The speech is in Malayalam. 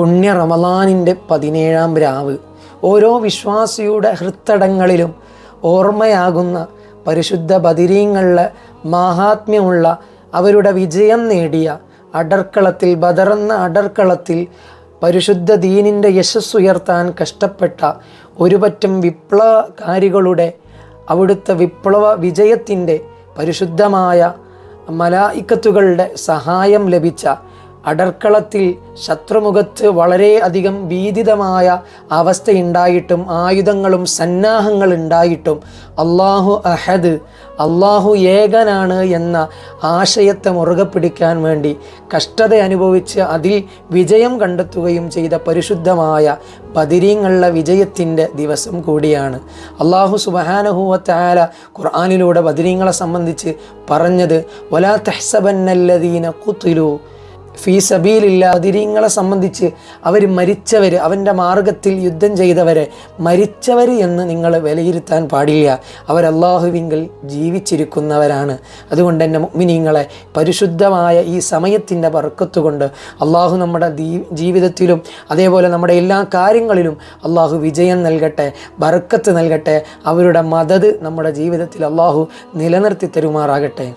പുണ്യ റമലാനിന്റെ പതിനേഴാം രാവ്. ഓരോ വിശ്വാസിയുടെ ഹൃത്തടങ്ങളിലും ഓർമ്മയാകുന്ന പരിശുദ്ധ ബദിരീങ്ങളിലെ മാഹാത്മ്യമുള്ള അവരുടെ വിജയം നേടിയ അടർക്കളത്തിൽ ബദറന്ന അടർക്കളത്തിൽ പരിശുദ്ധ ദീനിന്റെ യശസ്സുയർത്താൻ കഷ്ടപ്പെട്ട ഒരുപറ്റം വിപ്ലവകാരികളുടെ അവിടുത്തെ വിപ്ലവ വിജയത്തിന്റെ പരിശുദ്ധമായ മലായിക്കത്തുകളുടെ സഹായം ലഭിച്ച അടർക്കളത്തിൽ ശത്രുമുഖത്ത് വളരെയധികം ഭീതിതമായ അവസ്ഥയുണ്ടായിട്ടും ആയുധങ്ങളും സന്നാഹങ്ങൾ ഉണ്ടായിട്ടും അള്ളാഹു അഹദ് അള്ളാഹു ഏകനാണ് എന്ന ആശയത്തെ മുറുകെ പിടിക്കാൻ വേണ്ടി കഷ്ടത അനുഭവിച്ച് അതിൽ വിജയം കണ്ടെത്തുകയും ചെയ്ത പരിശുദ്ധമായ ബദിരീങ്ങളുടെ വിജയത്തിന്റെ ദിവസം കൂടിയാണ്. അള്ളാഹു സുബഹാനഹുവത്തായ ഖുർആാനിലൂടെ ബദിരീങ്ങളെ സംബന്ധിച്ച് പറഞ്ഞത് വലാ തെഹ്സബന്നല്ലദീന കുത്തിലു ഫീ സബീലില്ല അതിരിങ്ങളെ സംബന്ധിച്ച് അവർ മരിച്ചവർ അവന്റെ മാർഗത്തിൽ യുദ്ധം ചെയ്തവരെ മരിച്ചവർ എന്ന് നിങ്ങൾ വിലയിരുത്താൻ പാടില്ല. അവർ അള്ളാഹുവിങ്കിൽ ജീവിച്ചിരിക്കുന്നവരാണ്. അതുകൊണ്ട് തന്നെ മുഗ്മിനീങ്ങളെ പരിശുദ്ധമായ ഈ സമയത്തിന്റെ ബർക്കത്തുകൊണ്ട് അള്ളാഹു നമ്മുടെ ജീവിതത്തിലും അതേപോലെ നമ്മുടെ എല്ലാ കാര്യങ്ങളിലും അള്ളാഹു വിജയം നൽകട്ടെ ബർക്കത്ത് നൽകട്ടെ അവരുടെ മദത് നമ്മുടെ ജീവിതത്തിൽ അള്ളാഹു നിലനിർത്തി തരുമാറാകട്ടെ.